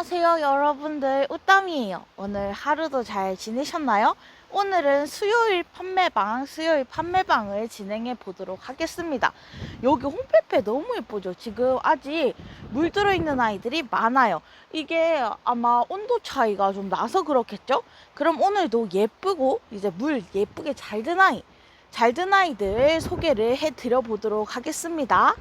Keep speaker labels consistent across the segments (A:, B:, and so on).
A: 안녕하세요 여러분들. 우땀이에요. 오늘 하루도 잘 지내셨나요? 오늘은 수요일 판매방 수요일 판매방을 진행해 보도록 하겠습니다. 여기 홈페페 너무 예쁘죠? 지금 아직 물 들어있는 아이들이 많아요. 이게 아마 온도 차이가 좀 나서 그렇겠죠? 그럼 오늘도 예쁘고 이제 물 예쁘게 잘 든 아이 잘 든 아이들 소개를 해 드려 보도록 하겠습니다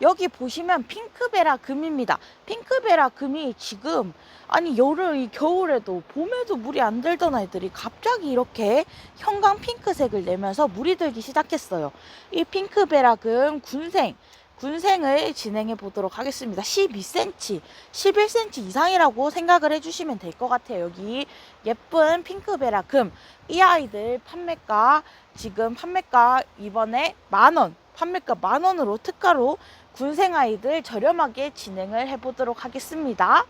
A: 여기 보시면 핑크베라 금입니다. 핑크베라 금이 지금 아니 이 겨울에도 봄에도 물이 안 들던 아이들이 갑자기 이렇게 형광 핑크색을 내면서 물이 들기 시작했어요. 이 핑크베라 금 군생 군생을 진행해 보도록 하겠습니다. 12cm, 11cm 이상이라고 생각을 해주시면 될 것 같아요. 여기 예쁜 핑크베라 금. 이 아이들 판매가 지금 판매가 이번에 만 원, 판매가 만 원으로 특가로 군생 아이들 저렴하게 진행을 해보도록 하겠습니다.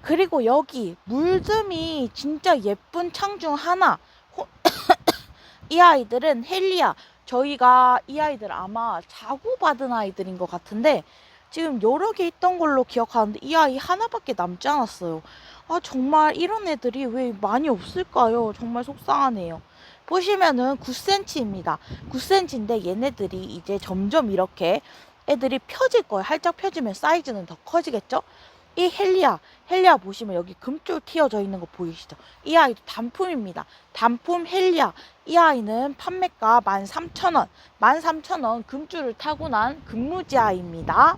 A: 그리고 여기 물듬이 진짜 예쁜 창중 하나. 호- 이 아이들은 헬리아. 저희가 이 아이들 아마 자고 받은 아이들인 것 같은데 지금 여러 개 있던 걸로 기억하는데 이 아이 하나밖에 남지 않았어요. 아 정말 이런 애들이 왜 많이 없을까요? 정말 속상하네요. 보시면은 9cm입니다. 9cm인데 얘네들이 이제 점점 이렇게 애들이 펴질 거예요. 활짝 펴지면 사이즈는 더 커지겠죠? 이 헬리아, 헬리아 보시면 여기 금줄 튀어져 있는 거 보이시죠? 이 아이도 단품입니다. 단품 헬리아. 이 아이는 판매가 13,000원. 13,000원 금줄을 타고 난 금무지 아이입니다.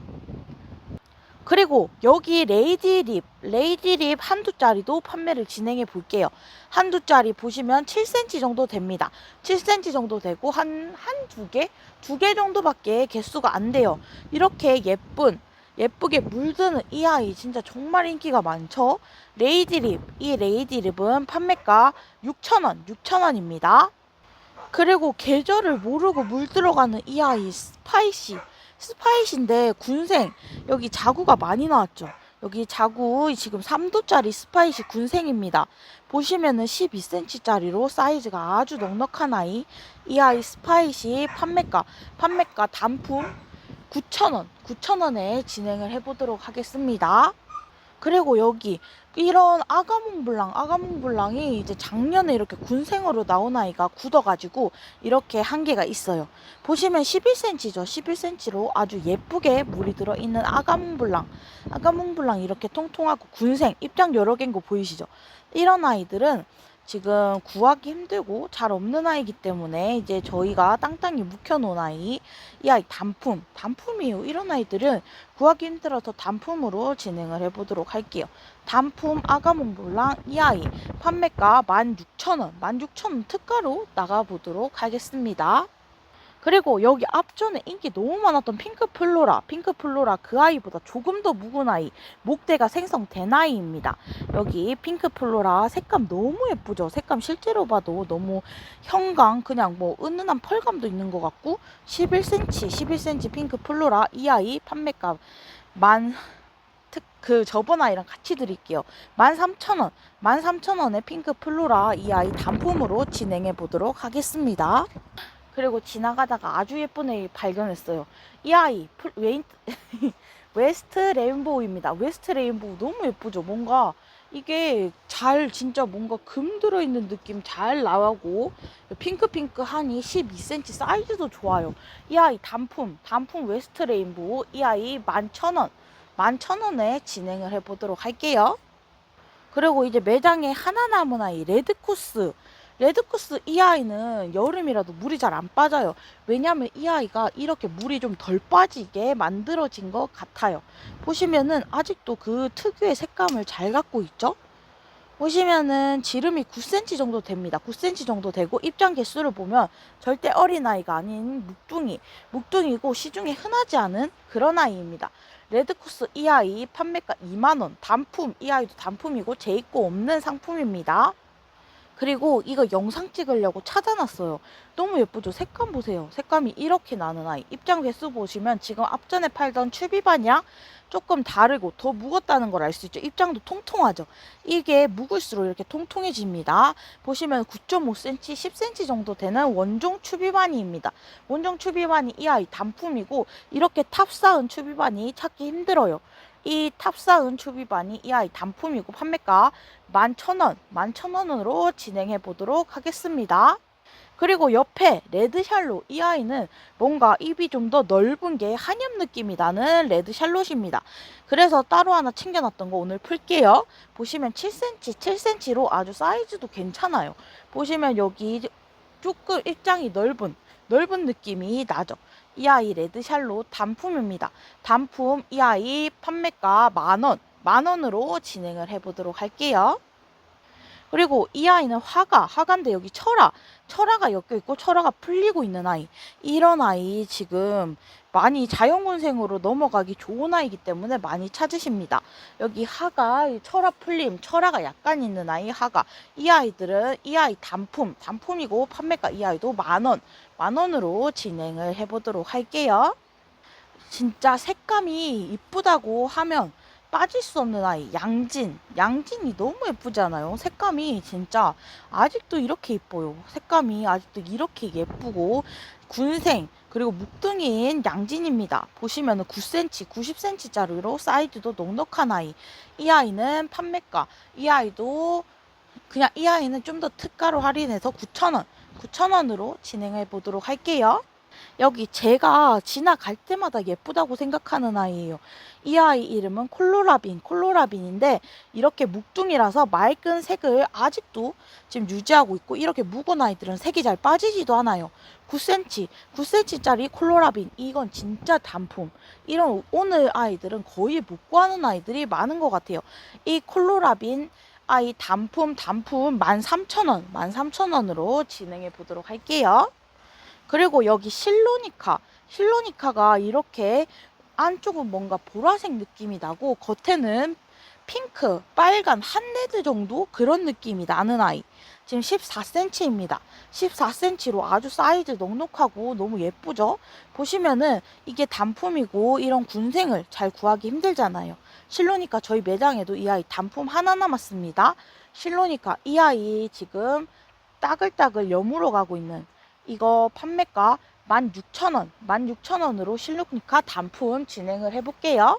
A: 그리고 여기 레이디 립, 레이디 립 한두 짜리도 판매를 진행해 볼게요. 한두 짜리 보시면 7cm 정도 됩니다. 7cm 정도 되고 한 한 두 개, 두 개 정도밖에 개수가 안 돼요. 이렇게 예쁜 예쁘게 물드는 이 아이 진짜 정말 인기가 많죠. 레이디 립, 이 레이디 립은 판매가 6,000원, 6,000원입니다. 그리고 계절을 모르고 물 들어가는 이 아이 스파이시, 스파이시인데 군생 여기 자구가 많이 나왔죠. 여기 자구 지금 3도짜리 스파이시 군생입니다. 보시면은 12cm짜리로 사이즈가 아주 넉넉한 아이. 이 아이 스파이시 판매가, 판매가 단품 9,000원, 9,000원에 진행을 해보도록 하겠습니다. 그리고 여기 이런 아가몽블랑, 아가몽블랑이 이제 작년에 이렇게 군생으로 나온 아이가 굳어가지고 이렇게 한 개가 있어요. 보시면 11cm죠. 11cm로 아주 예쁘게 물이 들어있는 아가몽블랑. 아가몽블랑 이렇게 통통하고 군생, 입장 여러 개인 거 보이시죠? 이런 아이들은 지금 구하기 힘들고 잘 없는 아이기 때문에 이제 저희가 땅땅이 묵혀놓은 아이, 이 아이 단품, 단품이에요. 이런 아이들은 구하기 힘들어서 단품으로 진행을 해보도록 할게요. 단품 아가몽블랑 이 아이 판매가 16,000원, 16,000원 특가로 나가보도록 하겠습니다. 그리고 여기 앞전에 인기 너무 많았던 핑크 플로라, 핑크 플로라 그 아이보다 조금 더 묵은 아이, 목대가 생성된 아이입니다. 여기 핑크 플로라 색감 너무 예쁘죠? 색감 실제로 봐도 너무 형광, 그냥 뭐 은은한 펄감도 있는 것 같고 11cm, 11cm 핑크 플로라 이 아이 판매가 만 특, 그 저번 아이랑 같이 드릴게요. 13,000원, 13,000원의 핑크 플로라 이 아이 단품으로 진행해 보도록 하겠습니다. 그리고 지나가다가 아주 예쁜 애 발견했어요. 이 아이 풀- 웨인, 웨스트 레인보우입니다. 웨스트 레인보우 너무 예쁘죠? 뭔가 이게 잘 진짜 뭔가 금 들어있는 느낌 잘 나고 핑크핑크하니 12cm 사이즈도 좋아요. 이 아이 단품, 단품 웨스트 레인보우 이 아이 11,000원, 11,000원에 진행을 해보도록 할게요. 그리고 이제 매장에 하나 남은 아이 레드코스 레드코스 이 아이는 여름이라도 물이 잘 안 빠져요. 왜냐면 이 아이가 이렇게 물이 좀 덜 빠지게 만들어진 것 같아요. 보시면은 아직도 그 특유의 색감을 잘 갖고 있죠? 보시면은 지름이 9cm 정도 됩니다. 9cm 정도 되고 입장 개수를 보면 절대 어린 아이가 아닌 묵둥이, 묵둥이고 시중에 흔하지 않은 그런 아이입니다. 레드코스 이 아이 판매가 2만원, 단품 이 아이도 단품이고 재입고 없는 상품입니다. 그리고 이거 영상 찍으려고 찾아놨어요. 너무 예쁘죠? 색감 보세요. 색감이 이렇게 나는 아이. 입장 개수 보시면 지금 앞전에 팔던 추비반이랑 조금 다르고 더 무겁다는 걸 알 수 있죠. 입장도 통통하죠. 이게 묵을수록 이렇게 통통해집니다. 보시면 9.5cm, 10cm 정도 되는 원종 추비반이입니다. 원종 추비반이 이 아이 단품이고 이렇게 탑 쌓은 추비반이 찾기 힘들어요. 이 탑사 은 추비반이 이 아이 단품이고 판매가 11,000원, 11,000원으로 진행해 보도록 하겠습니다. 그리고 옆에 레드샬롯 이 아이는 뭔가 입이 좀 더 넓은 게 한엽 느낌이 나는 레드샬롯입니다. 그래서 따로 하나 챙겨놨던 거 오늘 풀게요. 보시면 7cm, 7cm로 아주 사이즈도 괜찮아요. 보시면 여기 조금 입장이 넓은 넓은 느낌이 나죠. 이 아이 레드샬롯 단품입니다. 단품 이 아이 판매가 만원, 만원으로 진행을 해보도록 할게요. 그리고 이 아이는 화가, 화가인데 여기 철화, 철화가 엮여 있고 철화가 풀리고 있는 아이. 이런 아이 지금 많이 자연군생으로 넘어가기 좋은 아이기 때문에 많이 찾으십니다. 여기 하가, 이 철화 풀림, 철화가 약간 있는 아이 하가. 이 아이들은 이 아이 단품, 단품이고 판매가 이 아이도 만 원, 만 원으로 진행을 해보도록 할게요. 진짜 색감이 이쁘다고 하면 빠질 수 없는 아이 양진 양진이 너무 예쁘잖아요 색감이 진짜 아직도 이렇게 예뻐요 색감이 아직도 이렇게 예쁘고 군생 그리고 묵둥이인 양진입니다. 보시면은 9cm 90cm짜리로 사이즈도 넉넉한 아이. 이 아이는 판매가 이 아이도 그냥 이 아이는 좀 더 특가로 할인해서 9,000원 9,000원으로 진행해 보도록 할게요 여기 제가 지나갈 때마다 예쁘다고 생각하는 아이예요. 이 아이 이름은 콜로라빈, 콜로라빈인데 이렇게 묵둥이라서 맑은 색을 아직도 지금 유지하고 있고 이렇게 묵은 아이들은 색이 잘 빠지지도 않아요. 9cm, 9cm짜리 콜로라빈 이건 진짜 단품. 이런 오늘 아이들은 거의 못 구하는 아이들이 많은 것 같아요. 이 콜로라빈 아이 단품 단품 13,000원, 13,000원으로 진행해 보도록 할게요. 그리고 여기 실로니카. 실로니카가 이렇게 안쪽은 뭔가 보라색 느낌이 나고 겉에는 핑크, 빨간, 한레드 정도 그런 느낌이 나는 아이. 지금 14cm입니다. 14cm로 아주 사이즈 넉넉하고 너무 예쁘죠? 보시면은 이게 단품이고 이런 군생을 잘 구하기 힘들잖아요. 실로니까 저희 매장에도 이 아이 단품 하나 남았습니다. 실로니까 이 아이 지금 따글따글 여물어 가고 있는 이거 판매가 16,000원, 16,000원으로 실루니카 단품 진행을 해볼게요.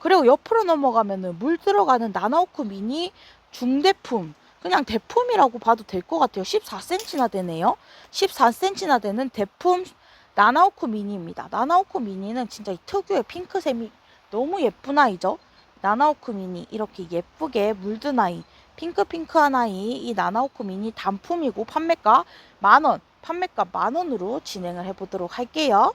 A: 그리고 옆으로 넘어가면은 물 들어가는 나나오크 미니 중대품. 그냥 대품이라고 봐도 될 것 같아요. 14cm나 되네요. 14cm나 되는 대품 나나오크 미니입니다. 나나오크 미니는 진짜 이 특유의 핑크색이 너무 예쁜 아이죠. 나나오크 미니 이렇게 예쁘게 물든 아이 핑크핑크한 아이 이 나나오크 미니 단품이고 판매가 만원 판매가 만원으로 진행을 해보도록 할게요.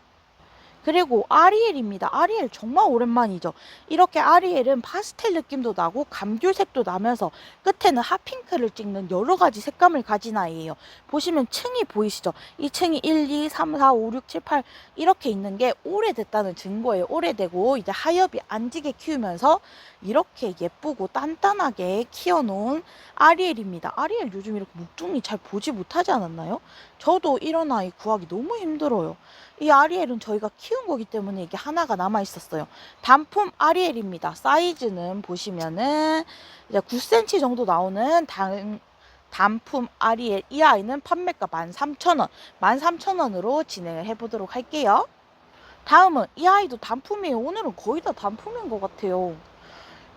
A: 그리고 아리엘입니다. 아리엘 정말 오랜만이죠. 이렇게 아리엘은 파스텔 느낌도 나고 감귤색도 나면서 끝에는 핫핑크를 찍는 여러 가지 색감을 가진 아이예요. 보시면 층이 보이시죠? 이 층이 1, 2, 3, 4, 5, 6, 7, 8 이렇게 있는 게 오래됐다는 증거예요. 오래되고 이제 하엽이 안 지게 키우면서 이렇게 예쁘고 단단하게 키워놓은 아리엘입니다. 아리엘 요즘 이렇게 묵둥이 잘 보지 못하지 않았나요? 저도 이런 아이 구하기 너무 힘들어요. 이 아리엘은 저희가 키운 거기 때문에 이게 하나가 남아 있었어요. 단품 아리엘입니다. 사이즈는 보시면은 이제 9cm 정도 나오는 단, 단품 아리엘 이 아이는 판매가 13,000원, 13,000원으로 진행을 해보도록 할게요. 다음은 이 아이도 단품이에요. 오늘은 거의 다 단품인 것 같아요.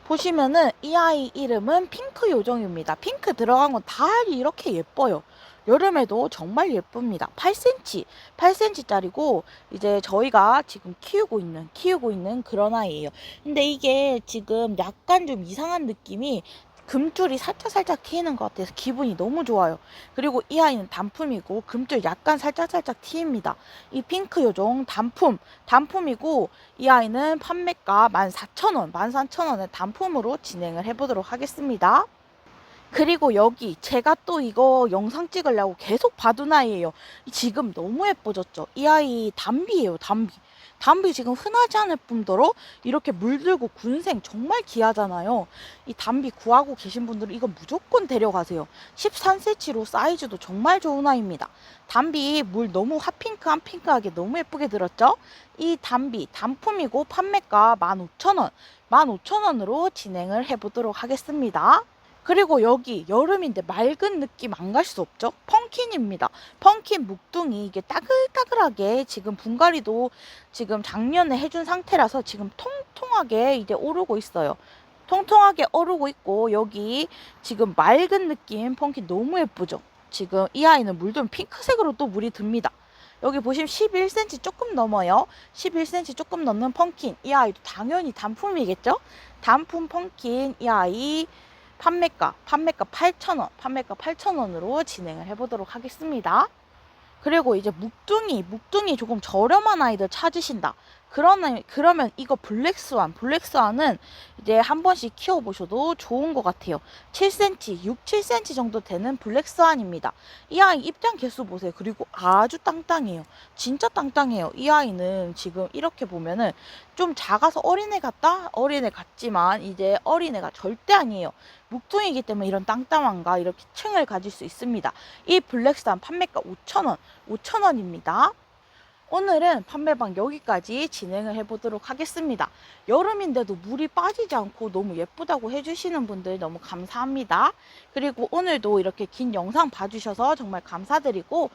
A: 보시면은 이 아이 이름은 핑크 요정입니다. 핑크 들어간 건 다 이렇게 예뻐요. 여름에도 정말 예쁩니다. 8cm, 8cm짜리고 이제 저희가 지금 키우고 있는 키우고 있는 그런 아이예요. 근데 이게 지금 약간 좀 이상한 느낌이 금줄이 살짝 살짝 트이는 것 같아서 기분이 너무 좋아요. 그리고 이 아이는 단품이고 금줄 약간 살짝 살짝 트입니다. 이 핑크 요정 단품, 단품이고 이 아이는 판매가 14,000원, 14,000원의 단품으로 진행을 해보도록 하겠습니다. 그리고 여기 제가 또 이거 영상 찍으려고 계속 봐둔 아이예요. 지금 너무 예뻐졌죠? 이 아이 담비예요, 담비. 담비 지금 흔하지 않을 뿐더러 이렇게 물들고 군생 정말 귀하잖아요. 이 담비 구하고 계신 분들은 이거 무조건 데려가세요. 13cm로 사이즈도 정말 좋은 아이입니다. 담비 물 너무 핫핑크 핫핑크하게 너무 예쁘게 들었죠? 이 담비 단품이고 판매가 15,000원, 15,000원으로 진행을 해보도록 하겠습니다. 그리고 여기 여름인데 맑은 느낌 안 갈 수 없죠? 펑킨입니다. 펑킨 묵둥이 이게 따글따글하게 지금 분갈이도 지금 작년에 해준 상태라서 지금 통통하게 이제 오르고 있어요. 통통하게 오르고 있고 여기 지금 맑은 느낌 펑킨 너무 예쁘죠? 지금 이 아이는 물좀 핑크색으로 또 물이 듭니다. 여기 보시면 11cm 조금 넘어요. 11cm 조금 넘는 펑킨. 이 아이도 당연히 단품이겠죠? 단품 펑킨 이 아이 판매가 판매가 8,000원, 판매가 8,000원으로 진행을 해보도록 하겠습니다. 그리고 이제 묵둥이, 묵둥이 조금 저렴한 아이들 찾으신다. 그러면, 그러면 이거 블랙스완, 블랙스완은 이제 한 번씩 키워보셔도 좋은 것 같아요. 7cm, 6, 7cm 정도 되는 블랙스완입니다. 이 아이 입장 개수 보세요. 그리고 아주 땅땅해요. 진짜 땅땅해요. 이 아이는 지금 이렇게 보면은 좀 작아서 어린애 같다? 어린애 같지만 이제 어린애가 절대 아니에요. 묵둥이기 때문에 이런 땅땅함과 이렇게 층을 가질 수 있습니다. 이 블랙스완 판매가 5,000원, 5,000원입니다. 오늘은 판매방 여기까지 진행을 해보도록 하겠습니다. 여름인데도 물이 빠지지 않고 너무 예쁘다고 해주시는 분들 너무 감사합니다. 그리고 오늘도 이렇게 긴 영상 봐주셔서 정말 감사드리고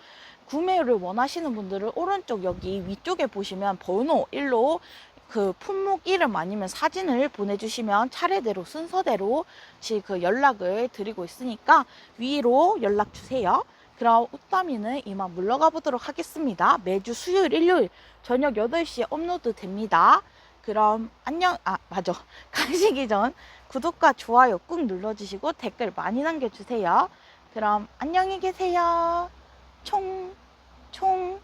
A: 구매를 원하시는 분들은 오른쪽 여기 위쪽에 보시면 번호 1로 그 품목 이름 아니면 사진을 보내주시면 차례대로 순서대로 지- 그 연락을 드리고 있으니까 위로 연락 주세요. 그럼 옷다미는 이만 물러가 보도록 하겠습니다. 매주 수요일, 일요일 저녁 8시에 업로드 됩니다. 그럼 안녕, 아, 맞아. 가시기 전 구독과 좋아요 꾹 눌러주시고 댓글 많이 남겨주세요. 그럼 안녕히 계세요. 총, 총.